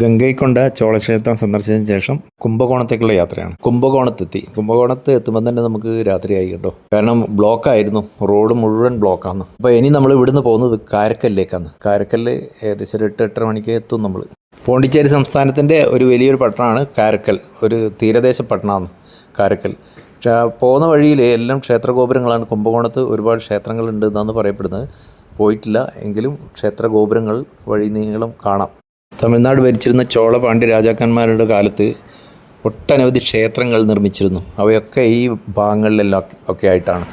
ഗംഗൈക്കൊണ്ട ചോളക്ഷേത്രം സന്ദർശിച്ചതിന് ശേഷം കുംഭകോണത്തേക്കുള്ള യാത്രയാണ്. കുംഭകോണത്തെത്തി. കുംഭകോണത്ത് എത്തുമ്പോൾ തന്നെ നമുക്ക് രാത്രിയായി കേട്ടോ. കാരണം ബ്ലോക്കായിരുന്നു. റോഡ് മുഴുവൻ ബ്ലോക്കാണ് അപ്പോൾ ഇനി നമ്മൾ ഇവിടുന്ന് പോകുന്നത് കാരക്കല്ലേക്കാണ് കാരക്കല്ല് ഏകദേശം ഒരു എട്ട് എട്ടര മണിക്ക് എത്തും നമ്മൾ പോണ്ടിച്ചേരി സംസ്ഥാനത്തിന്റെ ഒരു വലിയൊരു പട്ടണമാണ് കാരക്കൽ. ഒരു തീരദേശ പട്ടണമാണ് കാരക്കൽ. പക്ഷേ പോകുന്ന വഴിയിൽ എല്ലാം ക്ഷേത്രഗോപുരങ്ങളാണ്. കുംഭകോണത്ത് ഒരുപാട് ക്ഷേത്രങ്ങളുണ്ട് എന്നാണ് പറയപ്പെടുന്നത്. പോയിട്ടില്ല. എങ്കിലും ക്ഷേത്രഗോപുരങ്ങൾ വഴി നീളം കാണാം. തമിഴ്നാട് ഭരിച്ചിരുന്ന ചോള പാണ്ഡ്യ രാജാക്കന്മാരുടെ കാലത്ത് ഒട്ടനവധി ക്ഷേത്രങ്ങൾ നിർമ്മിച്ചിരുന്നു. അവയൊക്കെ ഈ ഭാഗങ്ങളിലെല്ലാം ഒക്കെ ആയിട്ടാണ്.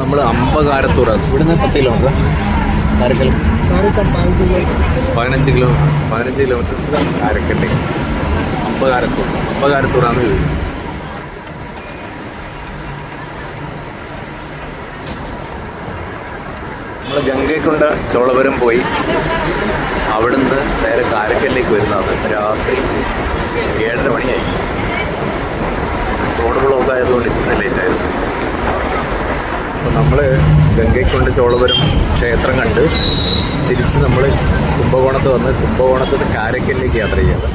നമ്മൾ അമ്പകാരത്തൂർ ഇവിടുന്ന് പത്ത് കിലോമീറ്റർ? പതിനഞ്ച് കിലോ പതിനഞ്ച് കിലോമീറ്റർ. കാരക്കല്ലേ അമ്പകാരത്തൂർ അമ്പകാരത്തൂറാണ് ഇത്. നമ്മൾ ഗംഗയ്ക്കുണ്ട് ചോളപുരം പോയി. അവിടുന്ന് നേരെ കാരക്കലിലേക്ക് വരുന്നത് രാത്രി ഏഴര മണിയായി. റോഡ് ബ്ലോക്ക് ആയതുകൊണ്ട് ഇത്ര ലേറ്റായിരുന്നു അപ്പോൾ നമ്മൾ ഗംഗയ്ക്കുണ്ട് ചോളപുരം ക്ഷേത്രം കണ്ട് തിരിച്ച് നമ്മൾ കുംഭകോണത്ത് വന്ന് കുംഭകോണത്ത് നിന്ന് കാരക്കലിലേക്ക് യാത്ര ചെയ്യാതെ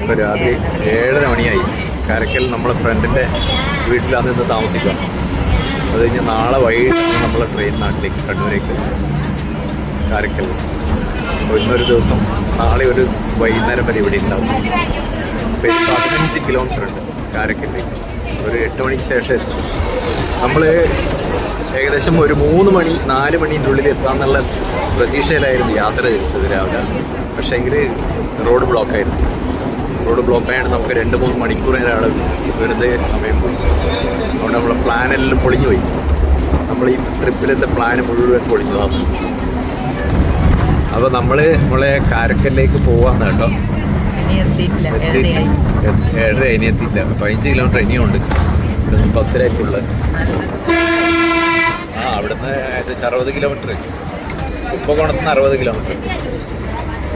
ഇപ്പോൾ രാത്രി ഏഴര മണിയായി. കാരക്കൽ നമ്മളെ ഫ്രണ്ടിന്റെ വീട്ടിലാണ് ഇന്ന് താമസിക്കുക അത് കഴിഞ്ഞ് നാളെ വൈകിട്ടാണ് നമ്മൾ ട്രെയിൻ നാട്ടിലേക്ക് കണ്ണൂരേക്ക്. കാരക്കൽ. ഇന്നൊരു ദിവസം നാളെ ഒരു വൈകുന്നേരം വരെ ഇവിടെ ഉണ്ടാവും. പതിനഞ്ച് കിലോമീറ്റർ ഉണ്ട് കാരക്കലിലേക്ക് ഒരു എട്ട് മണിക്ക് ശേഷം എത്തും. നമ്മൾ ഏകദേശം ഒരു മൂന്ന് മണി നാല് മണീന്റെ ഉള്ളിൽ എത്താമെന്നുള്ള പ്രതീക്ഷയിലായിരുന്നു യാത്ര തിരിച്ചത് രാവിലെ. പക്ഷേ എങ്കിൽ റോഡ് ബ്ലോക്കായിരുന്നു റോഡ് ബ്ലോക്ക് ആയിട്ട് നമുക്ക് രണ്ട് മൂന്ന് മണിക്കൂർ നേരമാണ് വെറുതെ സമയം പോയി. അതുകൊണ്ട് നമ്മളെ പ്ലാനെല്ലാം പൊളിഞ്ഞു പോയി. നമ്മൾ ഈ ട്രിപ്പിലത്തെ പ്ലാൻ മുഴുവൻ പൊളിഞ്ഞതാണ് അപ്പോൾ നമ്മൾ നമ്മളെ കാരക്കലിലേക്ക് പോവാന്ന് കേട്ടോ. ഏഴര ഇനി എത്തിയില്ല പതിനഞ്ച് കിലോമീറ്റർ ഇനിയുണ്ട് ഇവിടുന്ന് ബസ്സിലേക്കുള്ളത് ആ അവിടുന്ന് ഏകദേശം അറുപത് കിലോമീറ്റർ കുമ്പകോണത്ത് നിന്ന് അറുപത് കിലോമീറ്റർ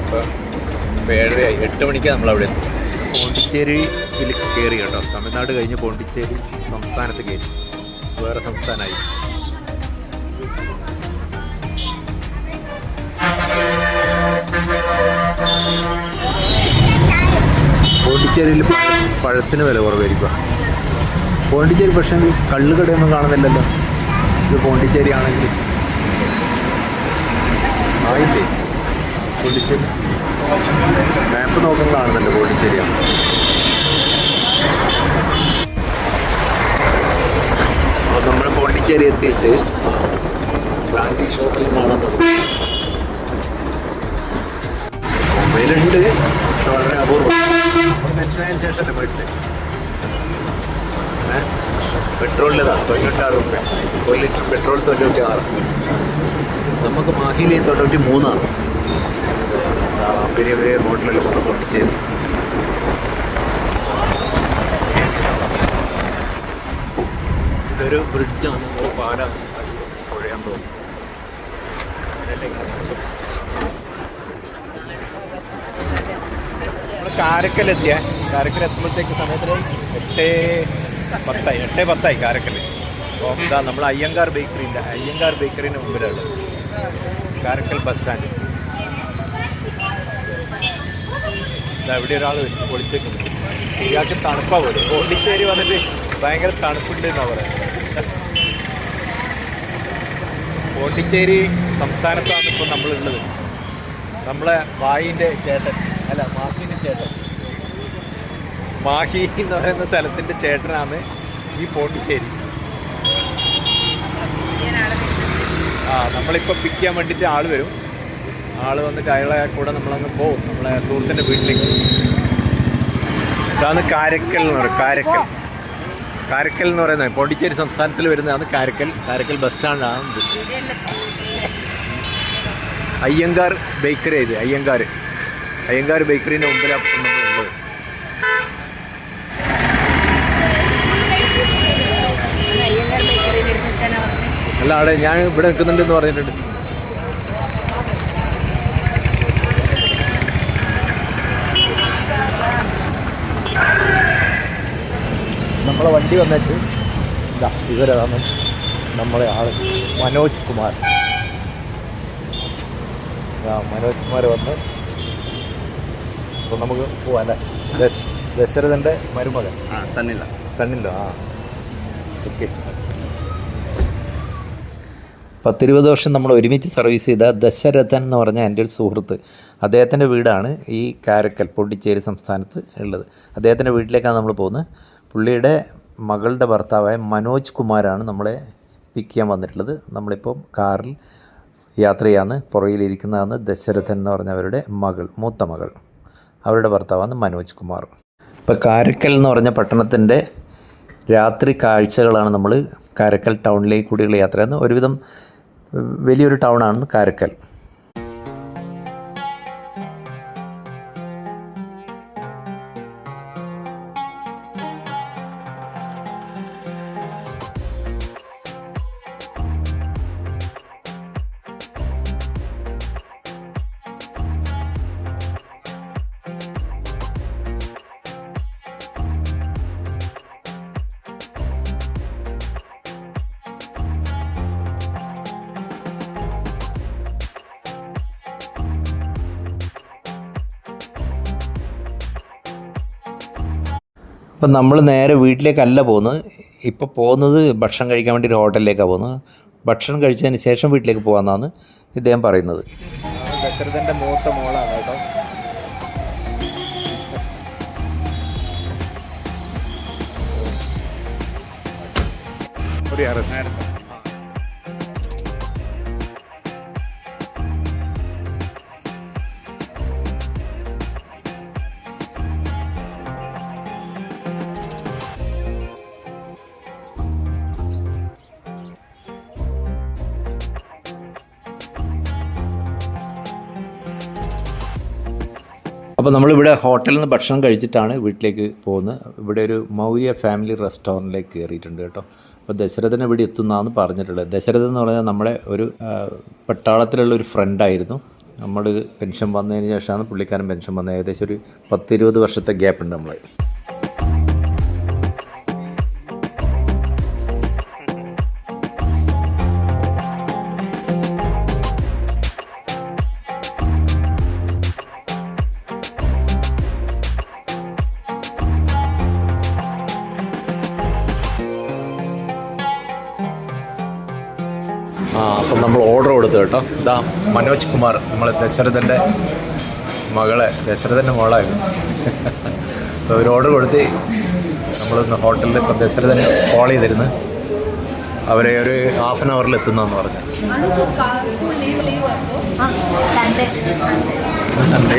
അപ്പോൾ ഇപ്പോൾ ഏഴരയായി എട്ട് മണിക്ക് നമ്മൾ അവിടെ എത്തും പോണ്ടിച്ചേരിയിൽ കയറി കേട്ടോ. തമിഴ്നാട് കഴിഞ്ഞ് പോണ്ടിച്ചേരി സംസ്ഥാനത്ത് കയറി വേറെ സംസ്ഥാനമായി പോണ്ടിച്ചേരിയിൽ പഴത്തിന് വില കുറവായിരിക്കും പോണ്ടിച്ചേരി പക്ഷേ കള്ളുകടയൊന്നും കാണുന്നില്ലല്ലോ. ഇത് പോണ്ടിച്ചേരി ആണെങ്കിൽ. ആയില്ലേ? പോണ്ടിച്ചേരി. മാപ്പ് നോക്കുമ്പോൾ കാണുന്നുണ്ട് പോണ്ടിച്ചേരിയാണ് അപ്പോൾ നമ്മൾ പോണ്ടിച്ചേരി എത്തിച്ച് ബ്രാൻഡി ഷോപ്പിൽ കാണുന്നത് മൊബൈലുണ്ട് പക്ഷെ വളരെ അപൂർവം. പെൻഷനായതിനു ശേഷമല്ലേ മേടിച്ചത് പെട്രോളിന്റെതാണ് തൊണ്ണൂറ്റാറ് റുപ്യ ഒരു ലിറ്റർ പെട്രോൾ തൊണ്ണൂറ്റി ആറ് നമുക്ക് മാഹിലി തൊണ്ണൂറ്റി മൂന്നാണ് വലിയ വലിയ ഹോട്ടലിൽ കൊണ്ട് പൊട്ടിച്ചത് ഇതൊരു ബ്രിഡ്ജാണ് ഒരു പാലാണ് പുഴയാൻ തോന്നുന്നു കാരക്കലെത്തിയ. കാരക്കൽ എത്തുമ്പോഴത്തേക്ക് സമയത്തിന് എട്ട് പത്തായി. എട്ട് പത്തായി കാരക്കൽ അപ്പോൾ എന്താ നമ്മൾ അയ്യങ്കാർ ബേക്കറിന്റെ അയ്യങ്കാർ ബേക്കറിന് മുമ്പിലാണ് കാരക്കൽ ബസ് സ്റ്റാൻഡ്. ഇവിടെ ഒരാൾ വെച്ച് പൊളിച്ചേക്കുന്നത് ഇയാൾക്ക് തണുപ്പാണ് പോലും പോണ്ടിച്ചേരി വന്നിട്ട് ഭയങ്കര തണുപ്പുണ്ട് എന്നാ പറയുന്നത്. പോണ്ടിച്ചേരി സംസ്ഥാനത്താണ് ഇപ്പോൾ നമ്മളുള്ളത്. നമ്മളെ വായിന്റെ ചേട്ടൻ അല്ല മാഹിന്റെ ചേട്ടൻ. മാഹി എന്ന് പറയുന്ന സ്ഥലത്തിന്റെ ചേട്ടനാണ് ഈ പോണ്ടിച്ചേരി. ആ നമ്മളിപ്പോൾ പിക്ക് ചെയ്യാൻ വേണ്ടിയിട്ട് ആൾ വരും. ആൾ വന്നിട്ട് അയാളെ കൂടെ നമ്മളങ്ങ് പോവും. നമ്മളെ സുഹൃത്തിന്റെ വീട്ടിലേക്ക്. ഇതാണ് കാരക്കൽ എന്ന് പറയും. കാരക്കൽ. കാരക്കൽ എന്ന് പറയുന്നത് പോണ്ടിച്ചേരി സംസ്ഥാനത്തിൽ വരുന്നതാണ് കാരക്കൽ. കാരക്കൽ ബസ് സ്റ്റാൻഡാണ് അയ്യങ്കാർ ബേക്കറി ഇത് അയ്യങ്കാർ. അയ്യങ്കാർ ബേക്കറിന്റെ മുമ്പിലാണ് നമ്മളുള്ളത്. അല്ല അവിടെ ഞാൻ ഇവിടെ നിൽക്കുന്നുണ്ടെന്ന് പറഞ്ഞിട്ടുണ്ട്. നമ്മളെ വണ്ടി വന്നേച്ച്. ഇതാ ഇവരതാണ് നമ്മളെ ആൾ മനോജ് കുമാർ. ആ മനോജ് കുമാർ വന്ന്. അപ്പോൾ നമുക്ക് പോവാം അല്ലേ? ദശ ദശരഥന്റെ മരുമകൻ. ആ സണ്ണില്ല. സണ്ണില്ലോ ആ. ഓക്കെ. പത്തിരുപത് വർഷം നമ്മൾ ഒരുമിച്ച് സർവീസ് ചെയ്ത ദശരഥൻ എന്ന് പറഞ്ഞ എന്റെ ഒരു സുഹൃത്ത് അദ്ദേഹത്തിന്റെ വീടാണ് ഈ കാരക്കൽ പോണ്ടിച്ചേരി സംസ്ഥാനത്ത് ഉള്ളത്. അദ്ദേഹത്തിന്റെ വീട്ടിലേക്കാണ് നമ്മൾ പോകുന്നത്. പുള്ളിയുടെ മകളുടെ ഭർത്താവായ മനോജ് കുമാരാണ് നമ്മളെ പിക്ക് ചെയ്യാൻ വന്നിട്ടുള്ളത്. നമ്മളിപ്പം കാറിൽ യാത്ര ചെയ്യാന്ന് പുറകിലിരിക്കുന്നതാണ് ദശരഥൻ എന്ന് പറഞ്ഞവരുടെ മകൾ മൂത്ത മകൾ. അവരുടെ ഭർത്താവാണ് മനോജ് കുമാർ. ഇപ്പോൾ കാരക്കൽ എന്ന് പറഞ്ഞ പട്ടണത്തിന്റെ രാത്രി കാഴ്ചകളാണ് നമ്മൾ കാരക്കൽ ടൗണിലേക്ക് കൂടിയുള്ള യാത്ര ഒരുവിധം വലിയൊരു ടൗണാണ് കാരക്കൽ. അപ്പം നമ്മൾ നേരെ വീട്ടിലേക്കല്ല പോകുന്നത്. ഇപ്പോൾ പോകുന്നത് ഭക്ഷണം കഴിക്കാൻ വേണ്ടി ഒരു ഹോട്ടലിലേക്കാണ് പോകുന്നത്. ഭക്ഷണം കഴിച്ചതിന് ശേഷം വീട്ടിലേക്ക് പോകാമെന്നാണ് ഇദ്ദേഹം പറയുന്നത്. ദശരഥന്റെ മൂത്ത മോളാണ് കേട്ടോ. ഒരു അറസ്റ്റ്. അപ്പോൾ നമ്മളിവിടെ ഹോട്ടലിൽ നിന്ന് ഭക്ഷണം കഴിച്ചിട്ടാണ് വീട്ടിലേക്ക് പോകുന്നത്. ഇവിടെ ഒരു മൗര്യ ഫാമിലി റെസ്റ്റോറന്റിലേക്ക് കയറിയിട്ടുണ്ട് കേട്ടോ. അപ്പോൾ ദശരഥൻ ഇവിടെ എത്തുന്നതെന്ന് പറഞ്ഞിട്ടുള്ളത്. ദശരഥൻ എന്ന് പറഞ്ഞാൽ നമ്മുടെ ഒരു പട്ടാളത്തിലുള്ള ഒരു ഫ്രണ്ടായിരുന്നു നമ്മൾ പെൻഷൻ വന്നതിന് ശേഷമാണ് പുള്ളിക്കാരൻ പെൻഷൻ വന്നത്. ഏകദേശം ഒരു പത്തിരുപത് വർഷത്തെ ഗ്യാപ്പ് ഉണ്ട് നമ്മൾ അപ്പം നമ്മൾ ഓർഡർ കൊടുത്തു കേട്ടോ. ഇതാ മനോജ് കുമാർ നമ്മൾ ദശരഥന്റെ മകളെ ദശരഥന്റെ മോളായിരുന്നു. അപ്പോൾ ഒരു ഓർഡർ കൊടുത്ത് നമ്മളിന്ന് ഹോട്ടലിൽ ഇപ്പം ദശരഥൻ കോൾ ചെയ്തിരുന്നു. അവരെ ഒരു ഹാഫ് ആൻ അവറിൽ എത്തുന്നതെന്ന് പറഞ്ഞു. സൺഡേ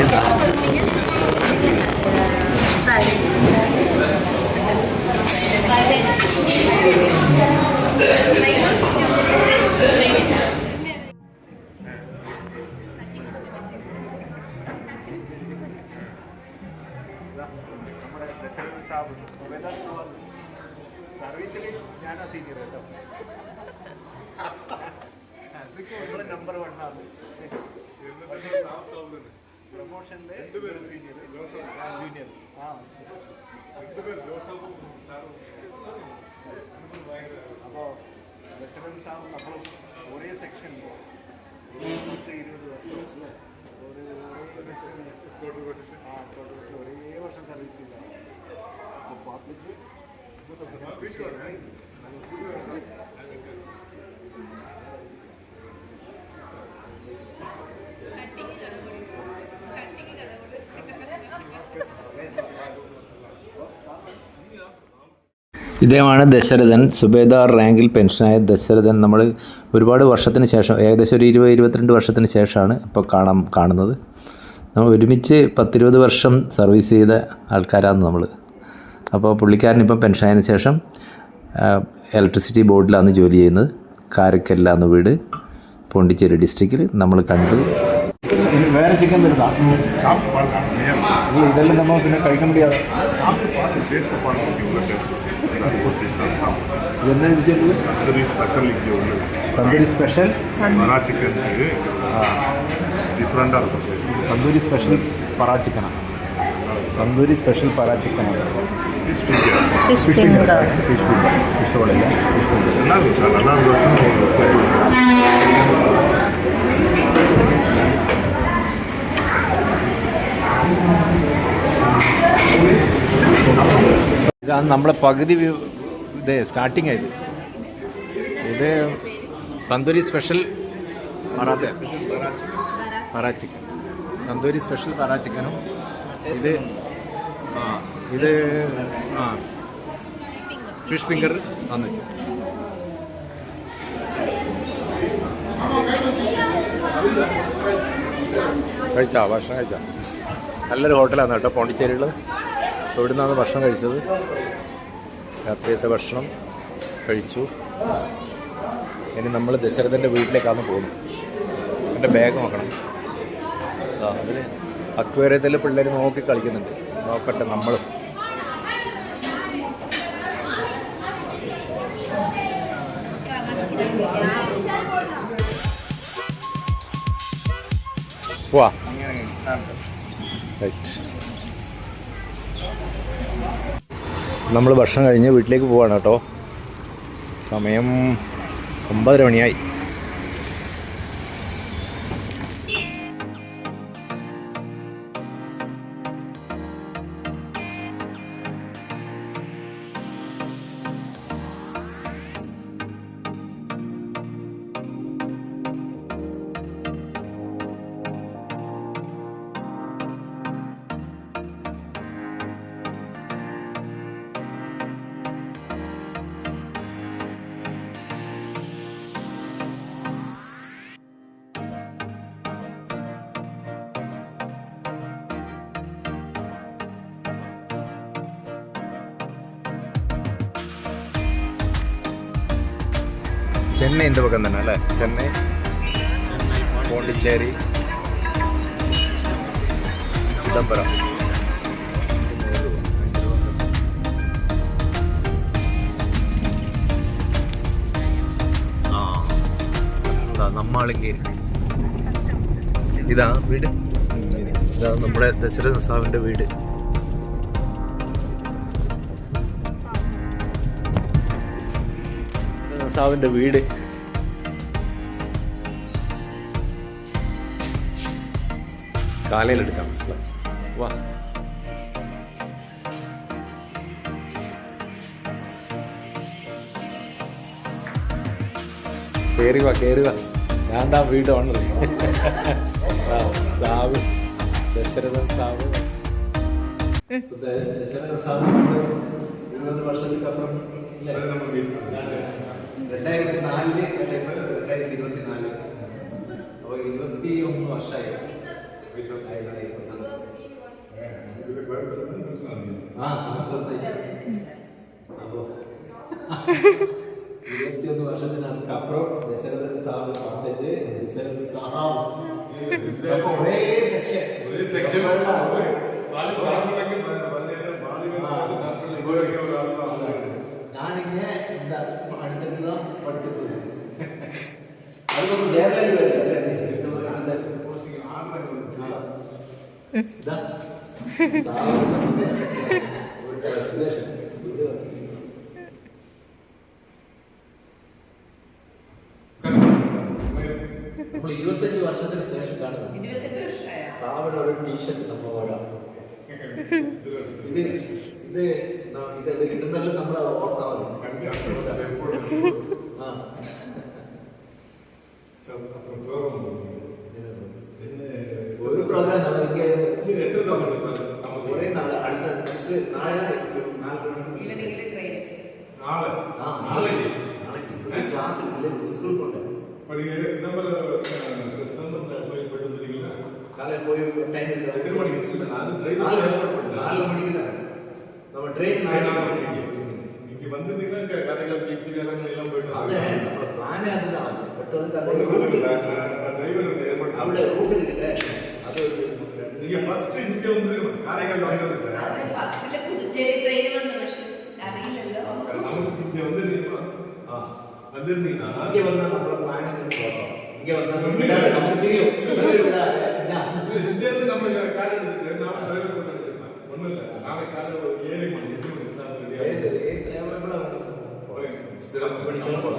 സൺഡേ സർവീസിൽ ഞാനാ സീനിയർ കേട്ടോ നമ്പർ വൺ ആണ്. പ്രൊമോഷനിലെ സീനിയർ ആ അപ്പോൾ പ്രസിഡന്റ് സാബ് നമ്മൾ ഒരേ സെക്ഷനിൽ ഇദ്ദേഹമാണ് ദശരഥൻ. സുബേദാർ റാങ്കിൽ പെൻഷനായ ദശരഥൻ. നമ്മൾ ഒരുപാട് വർഷത്തിന് ശേഷം ഏകദേശം ഒരു ഇരുപത് ഇരുപത്തിരണ്ട് വർഷത്തിന് ശേഷമാണ് ഇപ്പോൾ കാണാം കാണുന്നത്. നമ്മൾ ഒരുമിച്ച് പത്തിരുപത് വർഷം സർവീസ് ചെയ്ത ആൾക്കാരാണ് നമ്മൾ അപ്പോൾ പുള്ളിക്കാരൻ ഇപ്പം പെൻഷനായതിനു ശേഷം ഇലക്ട്രിസിറ്റി ബോർഡിലാണ് ജോലി ചെയ്യുന്നത് കാരക്കല്ലാണ് വീട് പോണ്ടിച്ചേരി ഡിസ്ട്രിക്റ്റിൽ നമ്മൾ കണ്ടു വേറെ ചിക്കൻ വരുന്നതാ ഇതെല്ലാം നമ്മൾ പിന്നെ കഴിക്കാൻ முடியாது ഇതെന്താ ചോദിച്ചത് തന്തൂരി സ്പെഷ്യൽ மரா சிக்கன் இது டிஃப்ரெண்ட்டாக இருக்கும் തന്തൂരി സ്പെഷ്യൽ പറാ ചിക്കനാണ് തന്തൂരി സ്പെഷ്യൽ പറാ ചിക്കനാണ് ഫിംഗർ ഫിംഗർ ഇതാണ് നമ്മളെ പകുതി ഇത് സ്റ്റാർട്ടിംഗ് ആയത് ഇത് തന്തൂരി സ്പെഷ്യൽ പറാത്ത പറാ ചിക്കൻ തന്തൂരി സ്പെഷ്യൽ പറാ ചിക്കനും. ഇത് ആ ഇത് ആ. ഫിഷ് ഫിംഗർ അന്ന് വെച്ചു. കഴിച്ചാ ഭക്ഷണം കഴിച്ചാ? നല്ലൊരു ഹോട്ടലാണ് കേട്ടോ പോണ്ടിച്ചേരിയിൽ ഇവിടെ നിന്നാണ് ഭക്ഷണം കഴിച്ചത്. രാത്രിയത്തെ ഭക്ഷണം കഴിച്ചു. ഇനി നമ്മൾ ദശരഥന്റെ വീട്ടിലേക്കാണ് പോകുന്നത്. എന്റെ ബാഗ് നോക്കണം. അക്വേറിയത്തിൽ പിള്ളേർ നോക്കി കളിക്കുന്നുണ്ട്. നോക്കട്ടെ നമ്മളും. റൈറ്റ് നമ്മൾ ഭക്ഷണം കഴിഞ്ഞ് വീട്ടിലേക്ക് പോവാണ് കേട്ടോ. സമയം ഒമ്പതര മണിയായി. ചെന്നൈന്റെ പക്കം തന്നെ അല്ലേ? ചെന്നൈ പോണ്ടിച്ചേരി ചിദംബരം. ഇതാ വീട്. ഇതാ നമ്മുടെ ദശരഥ സാവിന്റെ വീട്. സാവിന്റെ വീട്. കാലയിലെടുക്കാം വാ. കേറി വാ ഞാൻ താ വീട് ഓണർ ആ, സാവ് ദശരഥൻ സാവ് ദശരഥ സാവ് ഇരുപത് വർഷത്തിനപ്പുറം രണ്ടായിരത്തി നാലിൽ രണ്ടായിരത്തി ഇരുപത്തി നാല് അപ്പോൾ ഇരുപത്തി ഒന്ന് വർഷമായി ആ ഇരുപത്തിയൊന്ന് വർഷത്തിനകത്ത് അപ്പുറം ദശരഥൻ സാറ് കോട്ടേജ് ദശരഥ ഒരേ സെക്ഷൻ ഒരേ section. എന്താ? അടുത്തത് പഠിച്ചിട്ടുണ്ട് അതൊന്നും ഇതാ. നമ്മൾ ഇരുപത്തഞ്ച് വർഷത്തിന് ശേഷം കാണുന്നു സാവന ഒരു ടീഷർട്ട് നമ്മൾ ഇത് ഇത് ഇത് ഇതെല്ലാം നമ്മൾ ഓർത്താ മതി ആ ഒരു പ്രോഗ്രാം നമുക്ക് കുറേ നാളെ അടുത്ത നെക്സ്റ്റ് നാളെ നാളെ ആ നാളെ നാളെ ക്ലാസ് ഇല്ല സ്കൂളിൽ പോകണ്ടേ കാലം പോയി ടൈം ഇല്ല നാല് നാല് മണിക്ക് நம்ம ட்ரெயின் இங்கே வந்துட்டீங்கன்னா கடையில் கேக்ஸி வேலை எல்லாம் போயிட்டு அது நம்ம பிளானே அதுதான். பட் வந்து டிரைவர் அவருடைய ரூட் இருக்குல்ல. அது நீங்க ஃபர்ஸ்ட் இங்கே வந்துருக்கணும் காரைக்கால் வந்துருக்கீங்க அது ஃபர்ஸ்ட்ல புதுச்சேரி ட்ரெயின் வந்த வருஷம். கதையிலல்ல நமக்கு இங்கே வந்துருக்கீங்களா ஆ. வந்திருந்தீங்கன்னா இங்கே வந்தா நம்மள பிளான் பண்ணி போறோம் இங்கே வந்தா நமக்கு தெரியும். இங்கே இருந்து நம்ம கார் எடுத்து ஒன்றும் இல்லை நாளை காலையில் ஒரு ஏழு மணி எட்டு மணி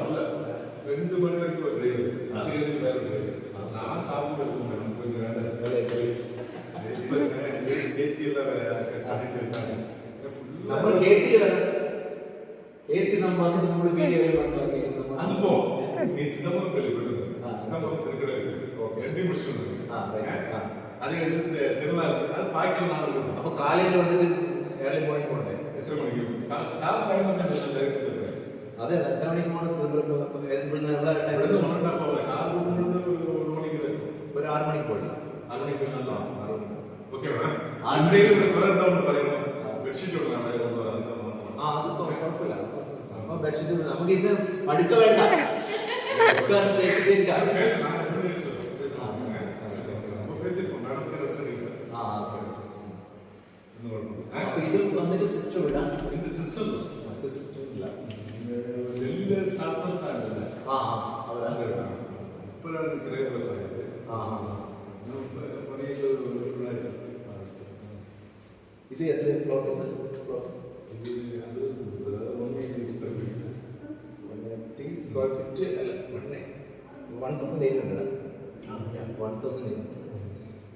சார் ரெண்டு மணி வரைக்கும் ஒரு டிரைவர் அது எதுவும் வேறு டிரைவர் நான் சாப்பிட்டு மேடம் கொஞ்சம் வேலை வேலை பிளேஸ் கேத்தியெல்லாம் நம்ம கேத்தியில் கேத்தி അത് അത് അപ്പൊ കാലേജ് വന്നിട്ട്. അതെ എത്ര മണിക്ക് പോകണം ഒരു ആറ് മണിക്ക് പോയില്ല ആറ് മണിക്ക് നല്ല ആറ് മണിക്ക് ഓക്കെ വേണം ആറ് എന്തെങ്കിലും കുറെ എന്താ പറയണം ബെഡ്ഷീറ്റ് കൊടുക്കാൻ പറയുന്നത് ആ അത് സിസ്റ്റം ഇത് വന്നിട്ട് സിസ്റ്റം ഇല്ല? സിസ്റ്റം ഇല്ല. ആ ആ അവിടെ ആ ആ. ഇത് എത്ര പ്ലോട്ട് സ്ക്വയർ ഫീറ്റ് അല്ല one thousand eight hundred one thousand eight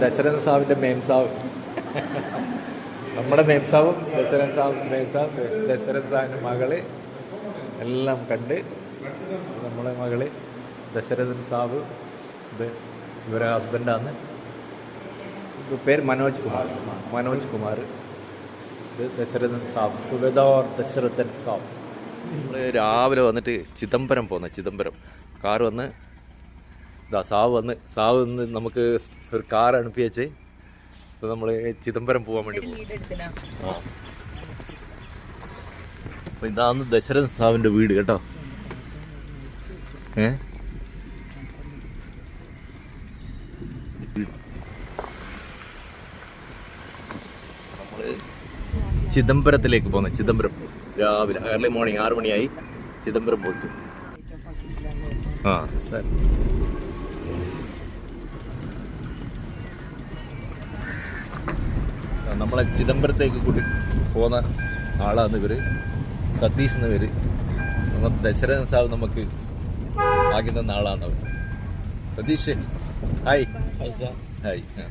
Dasharatha സാവിന്റെ മേംസാവ് നമ്മുടെ മേംസാവും ദശരഥ സാവ് മേംസാവ് ദശരഥ സാവിന്റെ മകൾ എല്ലാം കണ്ട് നമ്മളെ മകൾ ദശരഥൻ സാബ് ഇത് ഇവരെ ഹസ്ബൻഡാണ് ഇത് പേര് മനോജ് കുമാർ. മനോജ് കുമാർ. ഇത് ദശരഥൻ സാബ് സുവേദ ഓർ ദശരഥൻ സാബ്. നമ്മൾ രാവിലെ വന്നിട്ട് ചിദംബരം പോന്ന ചിദംബരം. കാർ വന്ന് ഇതാ സാവ് വന്ന് സാവ് വന്ന് നമുക്ക് ഒരു കാർ അനുപ്പിച്ച് ഇപ്പൊ നമ്മൾ ചിദംബരം പോകാൻ വേണ്ടി പോകും ആ. അപ്പൊ ഇതാണ് ദശരഥ സാവിന്റെ വീട് കേട്ടോ. ഏ? ചിദംബരത്തിലേക്ക് പോകുന്നത് ചിദംബരം. രാവിലെ ഏർലി മോർണിംഗ് ആറു മണിയായി. ചിദംബരം പോയിട്ട്. ആ സാർ. നമ്മളെ ചിദംബരത്തേക്ക് കൂടി പോകുന്ന ആളാണ് ഇവർ. സതീഷ് എന്ന പേര്. നമ്മൾ ദശരഥൻ സാവ് നമുക്ക് ആക്കി നാളാണ് ആളാണ് അവർ സതീഷ് ഹായ് ഹായ്. ആ.